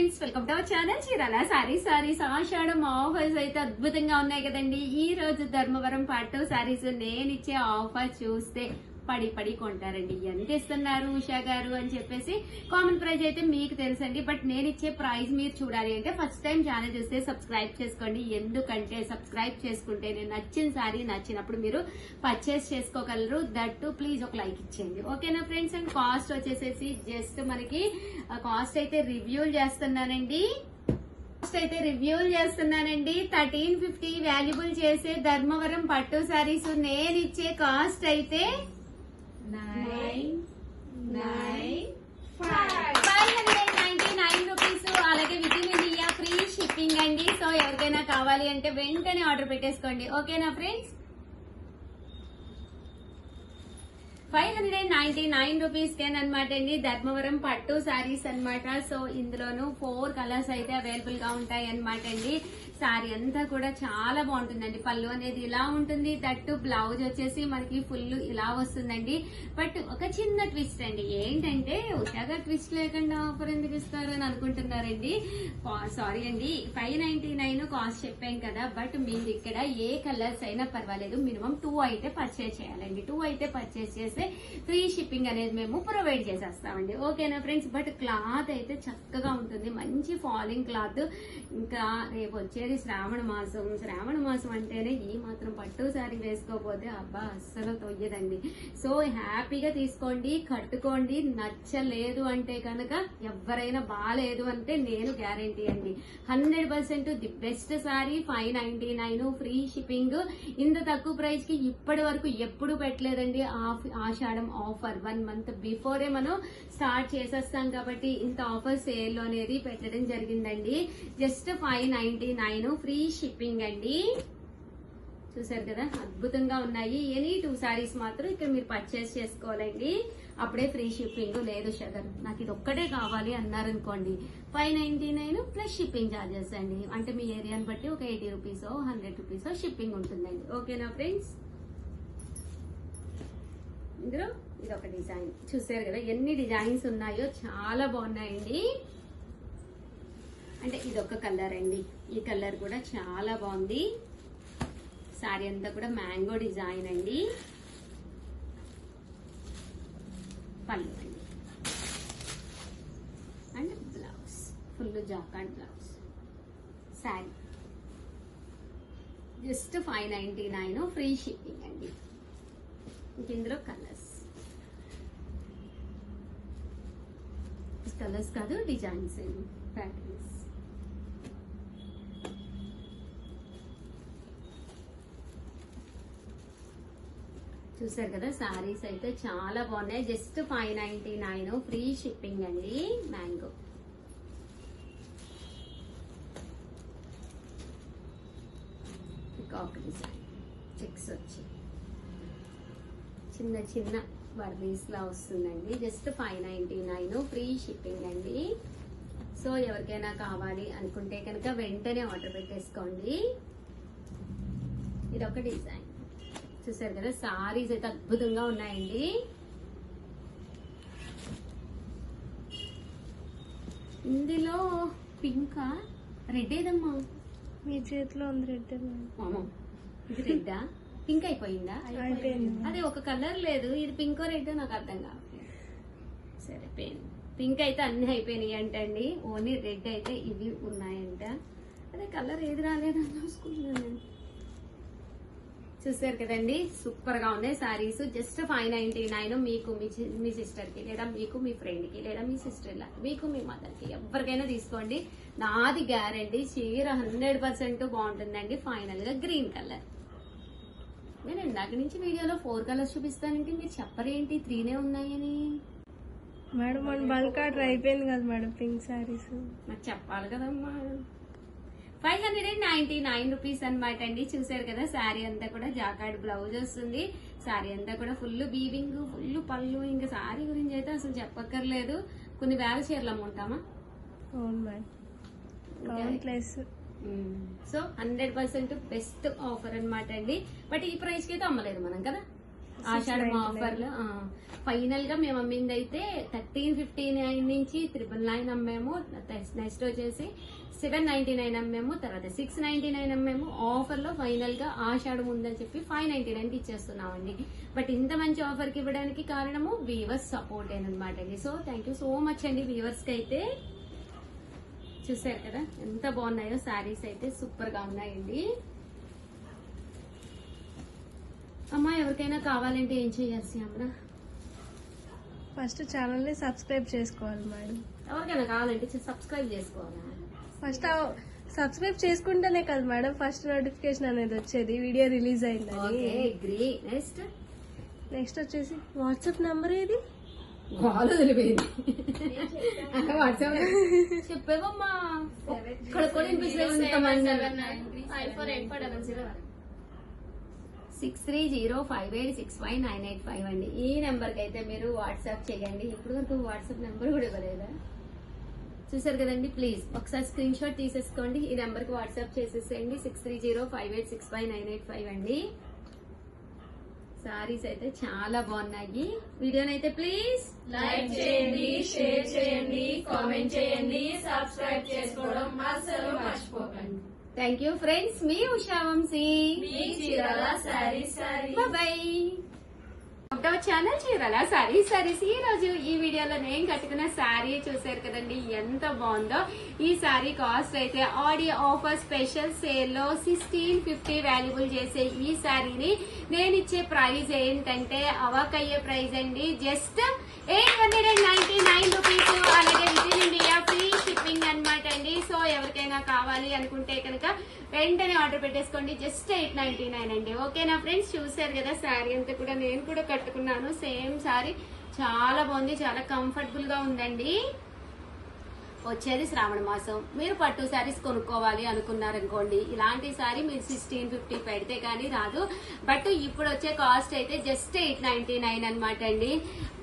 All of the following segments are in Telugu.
Friends welcome to our channel Chirala sari saris Ashadham offers అయితే అద్భుతంగా ఉన్నాయి కదండి. ఈ రోజు ధర్మవరం పట్టు సారీస్ నేను ఇచ్చే ఆఫర్ చూస్తే పడి పడి కొంటారండి. ఎంత ఇస్తున్నారు ఉషా గారు? అని చెప్పేసి కామన్ ప్రైజ్ అయితే మీకు తెలుసండి. బట్ నేను ఇచ్చే ప్రైజ్ మీరు చూడాలి అంటే ఫస్ట్ టైం ఛానల్ చూస్తే సబ్స్క్రైబ్ చేసుకోండి. ఎందుకంటే సబ్స్క్రైబ్ చేసుకుంటే నేను నచ్చిన సారీ నచ్చినప్పుడు మీరు పర్చేస్ చేసుకోగలరు. దట్ ప్లీజ్ ఒక లైక్ ఇచ్చేయండి. ఓకేనా ఫ్రెండ్స్ అండ్ కాస్ట్ వచ్చేసేసి జస్ట్ మనకి కాస్ట్ అయితే రివ్యూలు చేస్తున్నానండి. కాస్ట్ అయితే రివ్యూలు చేస్తున్నానండి. థర్టీన్ ఫిఫ్టీ వాల్యుబుల్ చేసే ధర్మవరం పట్టు సారీస్ నేను ఇచ్చే కాస్ట్ అయితే nine nine five hundred ninety nine rupees అలాగే విత్ ఇండియా ఫ్రీ షిప్పింగ్ అండి. సో ఎవరికైనా కావాలి అంటే వెంటనే ఆర్డర్ పెట్టేసుకోండి. ఓకేనా friends five hundred ninety nine rupees Kane అనమాట అండి. ధర్మవరం పట్టు శారీస్ అన్నమాట. సో ఇందులోను ఫోర్ కలర్స్ అయితే అవైలబుల్గా ఉంటాయి అనమాట అండి. సారీ అంతా కూడా చాలా బాగుంటుందండి. పళ్ళు అనేది ఇలా ఉంటుంది దట్టు బ్లౌజ్ వచ్చేసి మనకి ఫుల్ ఇలా వస్తుందండి. బట్ ఒక చిన్న ట్విస్ట్ అండి. ఏంటంటే ఉషాగా ట్విస్ట్ లేకుండా ఆఫర్ ఎందుకు ఇస్తారు అని అనుకుంటున్నారండి. సారీ అండి. ఫైవ్ నైన్టీ నైన్ కాస్ట్ చెప్పాం కదా బట్ మీరు ఇక్కడ ఏ కలర్స్ అయినా పర్వాలేదు. మినిమం టూ అయితే పర్చేస్ చేయాలండి. టూ అయితే పర్చేస్ చేస్తే ఫ్రీ షిప్పింగ్ అనేది మేము ప్రొవైడ్ చేసేస్తామండి. ఓకేనా ఫ్రెండ్స్? బట్ క్లాత్ అయితే చక్కగా ఉంటుంది. మంచి ఫాలింగ్ క్లాత్. ఇంకా రేపు వచ్చేది శ్రావణ మాసం. శ్రావణ మాసం అంటేనే ఈ మాత్రం పట్టు సారీ వేసుకోకపోతే అబ్బా అస్సలు తొయ్యదండి. సో హ్యాపీగా తీసుకోండి కట్టుకోండి నచ్చలేదు అంటే కనుక ఎవరైనా బాగాలేదు అంటే నేను గ్యారంటీ అండి. Hundred percent the best sari five ninety nine free shipping. ఇంత తక్కువ ప్రైస్కి ఇప్పటి వరకు ఎప్పుడు పెట్టలేదండి. Ashadham offer one month before మనం స్టార్ట్ చేసేస్తాం కాబట్టి ఇంత ఆఫర్ సేల్ అనేది పెట్టడం జరిగిందండి. Just five ninety nine free shipping అండి. చూసారు కదా అద్భుతంగా ఉన్నాయి. ఎనీ టూ సారీస్ మాత్రం ఇక్కడ మీరు పర్చేస్ చేసుకోవాలండి. అప్పుడే ఫ్రీ షిప్పింగ్ లేదు షగర్ నాకు ఇది ఒక్కటే కావాలి అన్నారనుకోండి five ninety nine plus shipping charges అండి. అంటే మీ ఏరియాని బట్టి ఒక eighty rupees hundred rupees shipping ఉంటుందండి. ఓకేనా ఫ్రెండ్స్? ఇందులో ఇది ఒక డిజైన్ చూసారు కదా ఎన్ని డిజైన్స్ ఉన్నాయో చాలా బాగున్నాయండి. అంటే ఇది ఒక కలర్ అండి. ఈ కలర్ కూడా చాలా బాగుంది. సారీ అంతా కూడా మ్యాంగో డిజైన్ అండి. పళ్ళు. అండి and blouse. Full jacquard blouse. Sari. Just five ninety nine free shipping అండి. ఇందులో కలర్స్. కలర్స్ కాదు డిజైన్స్ ప్యాటర్న్స్ చూసారు కదా సారీస్ అయితే చాలా బాగున్నాయి. Just five ninety nine free shipping అండి మ్యాంగో ఒక డిజైన్ చెక్స్ వచ్చి. చిన్న చిన్న బర్బీస్ లా వస్తుందండి. Just five ninety nine free shipping అండి. సో ఎవరికైనా కావాలి అనుకుంటే కనుక వెంటనే ఆర్డర్ పెట్టేసుకోండి. ఇది ఒక డిజైన్ చూసారు కదా సారీస్ అయితే అద్భుతంగా ఉన్నాయండి. ఇందులో పింకా రెడ్ ఏదమ్మా? మీ చేతిలో ఉంది రెడ్ ఇది రెడ్డా? పింక్ అయిపోయిందా? అయిపోయింది. అదే ఒక కలర్ లేదు ఇది పింక్ రెడ్ నాకు అర్థం కావట్లేదు. సరే పెయిన్ పింక్ అయితే అన్ని అయిపోయినాయి అంటండి. ఓన్లీ రెడ్ అయితే ఇవి ఉన్నాయంట. అదే కలర్ ఏది రాలేదని చూసుకుంటున్నాను నేను. చూసారు కదండి? సూపర్గా ఉన్నాయి saris. Just five ninety nine మీకు మీ సిస్టర్కి లేదా మీకు మీ ఫ్రెండ్కి లేదా మీ సిస్టర్ లా మీకు మీ మదర్కి ఎవరికైనా తీసుకోండి. నాది గ్యారంటీ. చీర హండ్రెడ్ పర్సెంట్ బాగుంటుందండి. ఫైనల్గా గ్రీన్ కలర్. నేను ఇందాక నుంచి వీడియోలో ఫోర్ కలర్స్ చూపిస్తానంటే మీరు చెప్పరేంటి? త్రీనే ఉన్నాయని. మేడం మన బల్క్ ఆర్డర్ అయిపోయింది కదా మేడం పింక్ సారీస్. నాకు చెప్పాలి కదమ్మా. Five hundred and ninety nine rupees అనమాట అండి. చూసారు కదా శారీ అంతా కూడా జాకాడ్ బ్లౌజ్ వస్తుంది. శారీ అంతా కూడా ఫుల్ బీవింగ్ ఫుల్ పళ్ళు. ఇంకా శారీ గురించి అయితే అసలు చెప్పక్కర్లేదు. కొన్ని వేల చీరలు అమ్ముంటామా? So hundred percent best offer అనమాట అండి. బట్ ఈ ప్రైస్కి అయితే అమ్మలేదు మనం కదా? ఆషాఢం ఆఫర్లు ఫైనల్గా మేము అమ్మింది అయితే థర్టీన్ ఫిఫ్టీ నైన్ నుంచి త్రిబుల్ నైన్ అమ్మాము నెక్స్ట్ వచ్చేసి సెవెన్ నైన్టీ నైన్ అమ్మాము తర్వాత సిక్స్ నైన్టీ నైన్ అమ్మాము. ఆఫర్లో ఫైనల్గా ఆషాఢం ఉందని చెప్పి ఫైవ్ నైన్టీ నైన్కి ఇచ్చేస్తున్నామండి. బట్ ఇంత మంచి ఆఫర్కి ఇవ్వడానికి కారణము వీవర్స్ సపోర్ట్ అనమాట అండి. So thank you so much అండి వీవర్స్కి అయితే. చూసారు కదా ఎంత బాగున్నాయో శారీస్ అయితే సూపర్గా ఉన్నాయండి. అమ్మా ఎవరికైనా కావాలంటే ఏం చేయాలి శ్యామల? ఫస్ట్ ఛానల్ని సబ్స్క్రైబ్ చేసుకోవాలి మేడం. ఎవరికైనా కావాలంటే సబ్స్క్రైబ్ చేసుకోవాలా? ఫస్ట్ సబ్స్క్రైబ్ చేసుకుంటేనే కదా మేడం ఫస్ట్ నోటిఫికేషన్ అనేది వచ్చేది వీడియో రిలీజ్ అయిందని. గ్రీ. నెక్స్ట్? నెక్స్ట్ వచ్చేసి వాట్సాప్ నెంబర్ ఏది? వాళ్ళు వదిలిపోయింది. అక్క వాట్సాప్ చెప్పేవమ్మా. ఇక్కడ కూడా వినిపిస్తుంది six three zero five eight six five nine eight five అండి. ఈ నెంబర్కి అయితే మీరు వాట్సాప్ చేయండి. ఇప్పుడు వరకు వాట్సాప్ నెంబర్ కూడా ఇవ్వలేదా? చూసారు కదండి? ప్లీజ్ ఒకసారి స్క్రీన్ షాట్ తీసేసుకోండి. ఈ నెంబర్కి వాట్సాప్ చేసేసేయండి. Six three zero five eight six five nine eight five అండి. సారీస్ అయితే చాలా బాగున్నాయి. వీడియోనైతే ప్లీజ్ లైక్ చేయండి షేర్ చేయండి కామెంట్ చేయండి సబ్స్క్రైబ్ చేసుకోవడం అసలు మర్చిపోకండి. థ్యాంక్ యూ ఫ్రెండ్స్ మీ ఉషా వంశీ మీ చీరాల సారీ సారీ బాయ్ ఒకటవ ఛానల్ చీరాల సారీ సారీస్ ఈ రోజు ఈ వీడియోలో నేను కట్టుకున్న శారీ చూసారు కదండి. ఎంత బాగుందో. ఈ శారీ కాస్ట్ అయితే ఆడి ఆఫర్ స్పెషల్ సేల్లో సిక్స్టీన్ ఫిఫ్టీ వాల్యుబుల్ చేసే ఈ శారీని నేను ఇచ్చే ప్రైస్ ఏంటంటే అవాక్ అయ్యే ప్రైస్ అండి. Just eight hundred and ninety nine rupees అలాగే with in India free shipping అనమాట అండి సో ఎవరికైనా కావాలి అనుకుంటే కనుక వెంటనే ఆర్డర్ పెట్టేసుకోండి. జస్ట్ ఎయిట్ నైన్టీ నైన్ అండి ఓకేనా ఫ్రెండ్స్ చూసారు కదా శారీ అంతా కూడా. నేను కూడా కట్టుకున్నాను. సేమ్ శారీ చాలా బాగుంది. చాలా కంఫర్టబుల్గా ఉందండి. వచ్చేది శ్రావణ మాసం. మీరు పట్టు శారీస్ కొనుక్కోవాలి అనుకున్నారనుకోండి ఇలాంటి శారీ మీరు సిక్స్టీన్ ఫిఫ్టీ పెడితే కానీ రాదు. బట్ ఇప్పుడు వచ్చే కాస్ట్ అయితే జస్ట్ ఎయిట్ నైన్టీ నైన్ అనమాట అండి.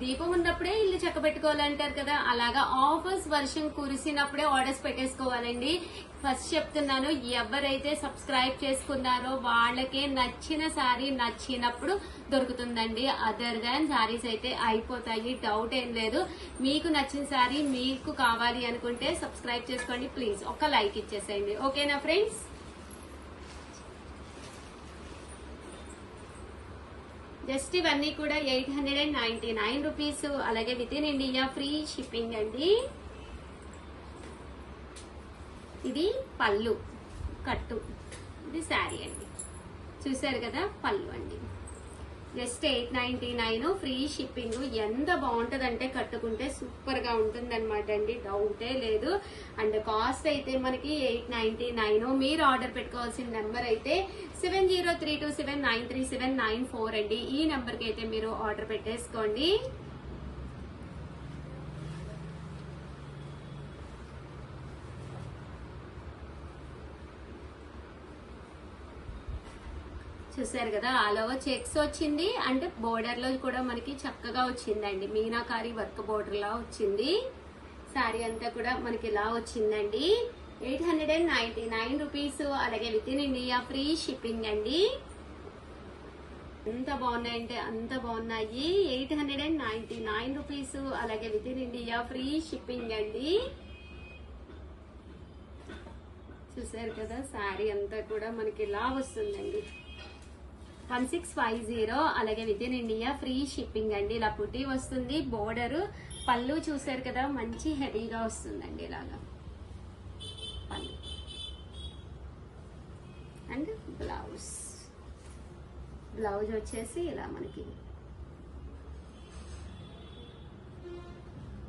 దీపం ఉన్నప్పుడే ఇల్లు చక్క పెట్టుకోవాలంటారు కదా అలాగా ఆఫర్స్ వర్షం కురిసినప్పుడే ఆర్డర్స్ పెట్టేసుకోవాలండి. ఫస్ట్ చెప్తున్నాను ఎవరైతే సబ్స్క్రైబ్ చేసుకున్నారో వాళ్ళకే నచ్చిన శారీ నచ్చినప్పుడు దొరుకుతుందండి. అదర్ దాన్ శారీస్ అయితే అయిపోతాయి డౌట్ ఏం లేదు. మీకు నచ్చిన శారీ మీకు కావాలి అనుకుంటే సబ్స్క్రైబ్ చేసుకోండి ప్లీజ్ ఒక లైక్ ఇచ్చేసేయండి. ఓకేనా ఫ్రెండ్స్ జస్ట్ ఇవన్నీ కూడా eight hundred and ninety nine rupees అలాగే with in India free shipping అండి. ఇది పళ్ళు కట్టు. ఇది శారీ అండి. చూసారు కదా? పళ్ళు అండి. Just eight ninety nine free shipping ఎంత బాగుంటుందంటే కట్టుకుంటే సూపర్గా ఉంటుంది అనమాట అండి. డౌటే లేదు. అండ్ కాస్ట్ అయితే మనకి ఎయిట్ నైన్టీ నైన్. మీరు ఆర్డర్ పెట్టుకోవాల్సిన నెంబర్ అయితే seven zero three two seven nine three seven nine four అండి. ఈ నెంబర్కి అయితే మీరు ఆర్డర్ పెట్టేసుకోండి. చూసారు కదా ఆల్ ఓవర్ చెక్స్ వచ్చింది. అంటే బోర్డర్లో కూడా మనకి చక్కగా వచ్చిందండి. మీనాకారి వర్క్ బోర్డర్ లా వచ్చింది. శారీ అంతా కూడా మనకి ఇలా వచ్చిందండి. Eight hundred and ninety nine rupees అలాగే with in India free shipping అండి. ఎంత బాగున్నాయంటే అంత బాగున్నాయి. Eight hundred and ninety nine rupees అలాగే with in India free shipping అండి. చూసారు కదా శారీ అంతా కూడా మనకి ఇలా వస్తుందండి. వన్ సిక్స్ ఫైవ్ జీరో అలాగే with in India free shipping అండి. ఇలా పుట్టి వస్తుంది. బోర్డర్ పళ్ళు చూసారు కదా మంచి హెవీగా వస్తుందండి ఇలాగా. పళ్ళు. And blouse. బ్లౌజ్ వచ్చేసి ఇలా మనకి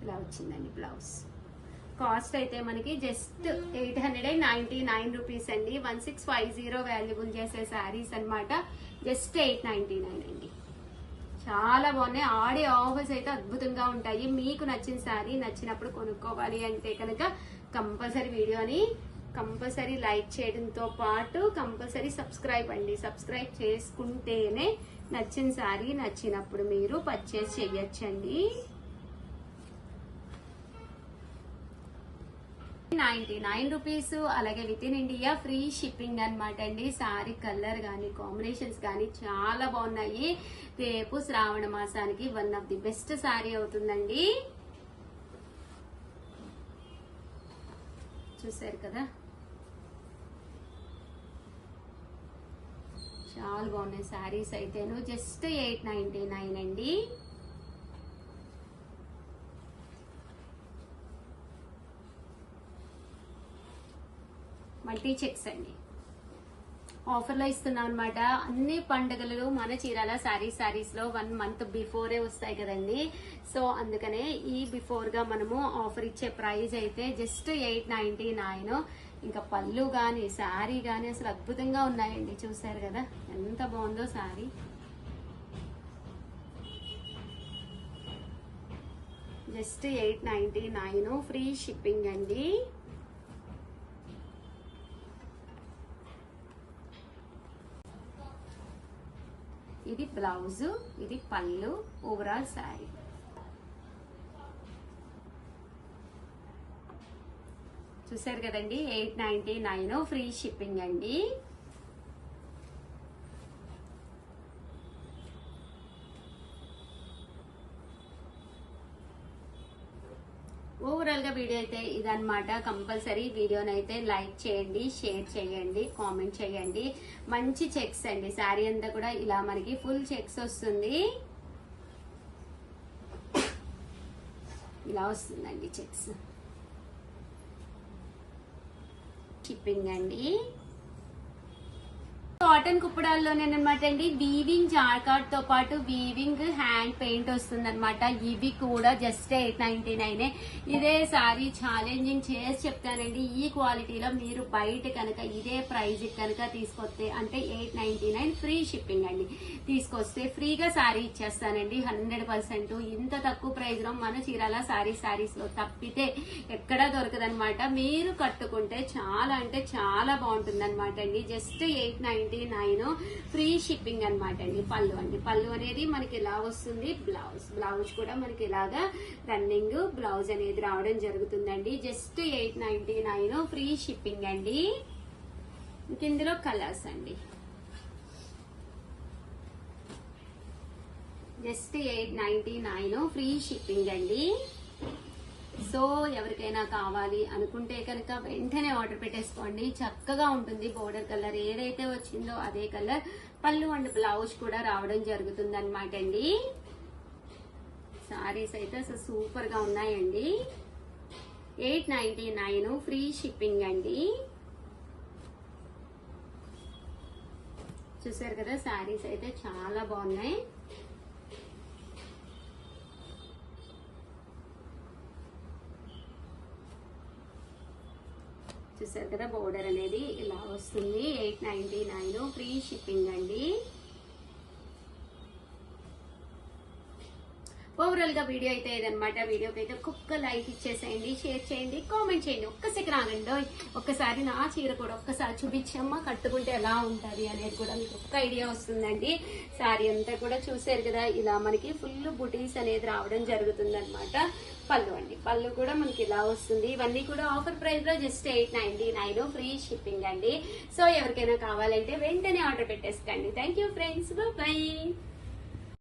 ఇలా వచ్చిందండి బ్లౌజ్. కాస్ట్ అయితే మనకి just eight hundred and ninety nine rupees అండి. One six five zero valuable చేసే శారీస్ అన్నమాట. జస్ట్ ఎయిట్ నైన్టీ నైన్ అండి. చాలా బాగున్నాయి. ఆడే ఆఫర్స్ అయితే అద్భుతంగా ఉంటాయి. మీకు నచ్చిన శారీ నచ్చినప్పుడు కొనుక్కోవాలి అంటే కనుక కంపల్సరీ వీడియోని కంపల్సరీ లైక్ చేయడంతో పాటు కంపల్సరీ సబ్స్క్రైబ్ అండి. సబ్స్క్రైబ్ చేసుకుంటేనే నచ్చిన శారీ నచ్చినప్పుడు మీరు పర్చేస్ చేయొచ్చండి. నైన్టీ నైన్ రూపీస్ అలాగే with in India free shipping అన్నమాట అండి. సారీ కలర్ కానీ కాంబినేషన్స్ కానీ చాలా బాగున్నాయి. రేపు శ్రావణ మాసానికి one of the best sari అవుతుందండి. చూసారు కదా? చాలా బాగున్నాయి శారీస్ అయితేను. జస్ట్ ఎయిట్ నైన్టీ నైన్ అండి. మల్టీ చెక్స్ అండి. ఆఫర్లో ఇస్తున్నాం అనమాట అన్ని పండుగలు మన చీరాల శారీ శారీస్లో వన్ మంత్ బిఫోరే వస్తాయి కదండి. సో అందుకనే ఈ బిఫోర్గా మనము ఆఫర్ ఇచ్చే ప్రైస్ అయితే జస్ట్ ఎయిట్ నైన్టీ నైన్. ఇంకా పళ్ళు కానీ శారీ కానీ అసలు అద్భుతంగా ఉన్నాయండి. చూసారు కదా? ఎంత బాగుందో sari just eight ninety nine free shipping అండి. ఇది బ్లౌజ్ ఇది పళ్ళు ఓవరాల్ శారీ. చూసారు కదండి eight ninety nine free shipping అండి. ఓవరాల్గా వీడియో అయితే ఇదనమాట కంపల్సరీ వీడియోని అయితే లైక్ చేయండి షేర్ చేయండి కామెంట్ చేయండి. మంచి చెక్స్ అండి. శారీ అంతా కూడా ఇలా మనకి ఫుల్ చెక్స్ వస్తుంది. ఇలా వస్తుందండి చెక్స్. షిప్పింగ్ అండి. కాటన్ కుప్పడాల్లోనేనమాట అండి. వీవింగ్ జార్కార్డ్తో పాటు వీవింగ్ హ్యాండ్ పెయింట్ వస్తుంది అనమాట ఇవి కూడా జస్ట్ ఎయిట్ నైన్టీ నైన్ ఇదే సారీ ఛాలెంజింగ్ చేసి చెప్తానండి. ఈ క్వాలిటీలో మీరు బయట కనుక ఇదే ప్రైజ్ కనుక తీసుకొస్తే అంటే eight ninety nine free shipping అండి. తీసుకొస్తే ఫ్రీగా సారీ ఇచ్చేస్తానండి. హండ్రెడ్ పర్సెంట్ ఇంత తక్కువ ప్రైజ్లో మన చీరాల సారీ సారీస్లో తప్పితే ఎక్కడా దొరకదనమాట మీరు కట్టుకుంటే చాలా అంటే చాలా బాగుంటుంది అనమాట అండి. Just eight ninety nine. Free shipping అనమాట అండి పళ్ళు అండి. పళ్ళు అనేది మనకి ఇలా వస్తుంది? బ్లౌజ్ బ్లౌజ్ కూడా మనకి ఇలాగా రన్నింగ్ బ్లౌజ్ అనేది రావడం జరుగుతుందండి. Just eight ninety nine free shipping అండి. ఇంక ఇందులో కలర్స్ అండి. Just eight ninety nine free shipping అండి. సో ఎవరికైనా కావాలి అనుకుంటే కనుక వెంటనే ఆర్డర్ పెట్టేసుకోండి. చక్కగా ఉంటుంది బోర్డర్ కలర్ ఏదైతే వచ్చిందో అదే కలర్ పళ్ళు అండ్ బ్లౌజ్ కూడా రావడం జరుగుతుంది అనమాట అండి. సారీస్ అయితే అసలు సూపర్గా ఉన్నాయండి. Eight ninety nine free shipping అండి. చూసారు కదా శారీస్ అయితే చాలా బాగున్నాయి. చూసారు కదా బోర్డర్ అనేది ఇలా వస్తుంది. Eight ninety nine free shipping అండి. ఓవరాల్గా వీడియో అయితే ఇదనమాట వీడియోకి అయితే ఒక్కొక్క లైక్ ఇచ్చేసేయండి షేర్ చేయండి కామెంట్ చేయండి. ఒక్క సెకండ్ ఆగండి ఒక్కసారి నా చీర కూడా ఒక్కసారి చూపించమ్మా కట్టుకుంటే ఎలా ఉంటది అనేది కూడా మీకు ఒక్క ఐడియా వస్తుందండి. సారీ అంతా కూడా చూసారు కదా ఇలా మనకి ఫుల్ బుటీస్ అనేది రావడం జరుగుతుంది పళ్ళు అండి పళ్ళు కూడా మనకి ఇలా వస్తుంది. ఇవన్నీ కూడా ఆఫర్ ప్రైస్లో just eight ninety nine free shipping అండి. సో ఎవరికైనా కావాలంటే వెంటనే ఆర్డర్ పెట్టేసుకోండి. Thank you friends. బై